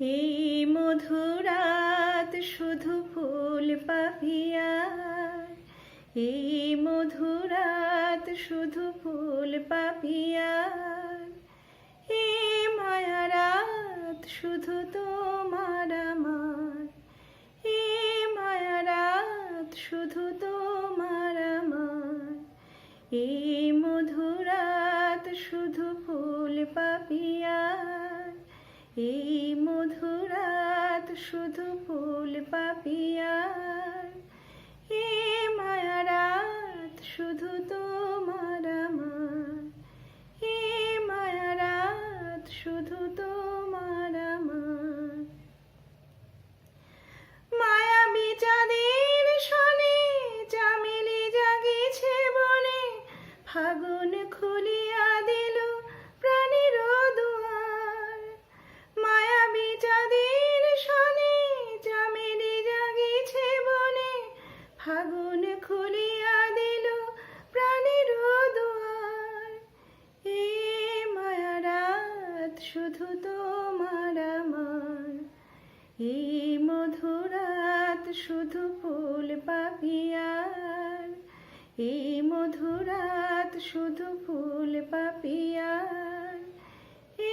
এই মধুরাত, শুধু ফুল পাপিয়া এই মধুরাত, শুধু ফুল পাপিয়া এই মায়ারাত, শুধু তোমার আমার। এই মায়ারাত, শুধু তোমার আমার। এই মধুরাত, শুধু ফুল পাপিয়ার এই মধুরাত শুধু ফুল পাপিয়ার এ মায়ারাত শুধু তোমার আমার। এই মায়ারাত শুধু তোমার আমার। মায়াবী চাঁদের শনে চামেলি জাগিছে বনে, ফাগুন খুলিয়া দিল শুধু ফুল পাপিয়ার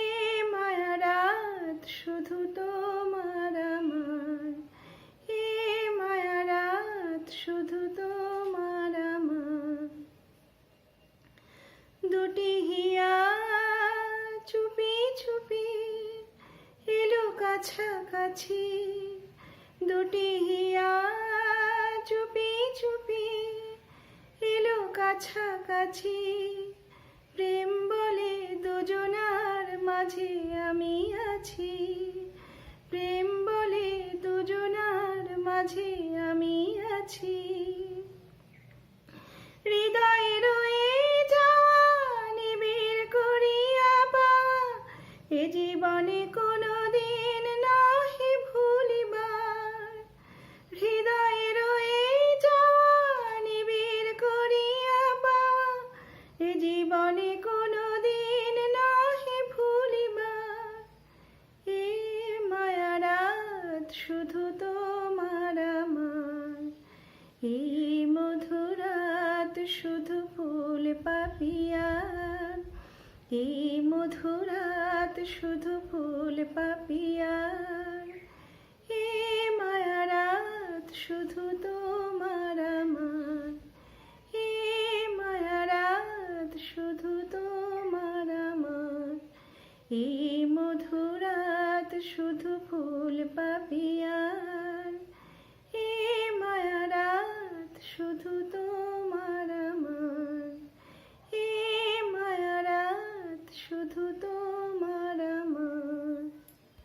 এই মায়ারাত শুধু তোমার আমার। এই মায়ারাত শুধু তোমার আমার। দুটি হিয়া চুপি চুপি এলো কাছাকাছি। দুটি হিয়া কাছাকাছি প্রেম বলে দুজনার মাঝে আমি আছি। প্রেম বলে দুজনার মাঝে আমি আছি। হৃদয়ে রয়ে যাওয়া, নিবিড় করিয়া পাওয়া, এ জীবনে কোনো দিন পাপিয়ার। এই মধুরাত শুধু ফুল পাপিয়ার। এ মায়ারাত শুধু তোমার আমার। এ মায়ারাত শুধু তোমার আমার। এই মধুরাত শুধু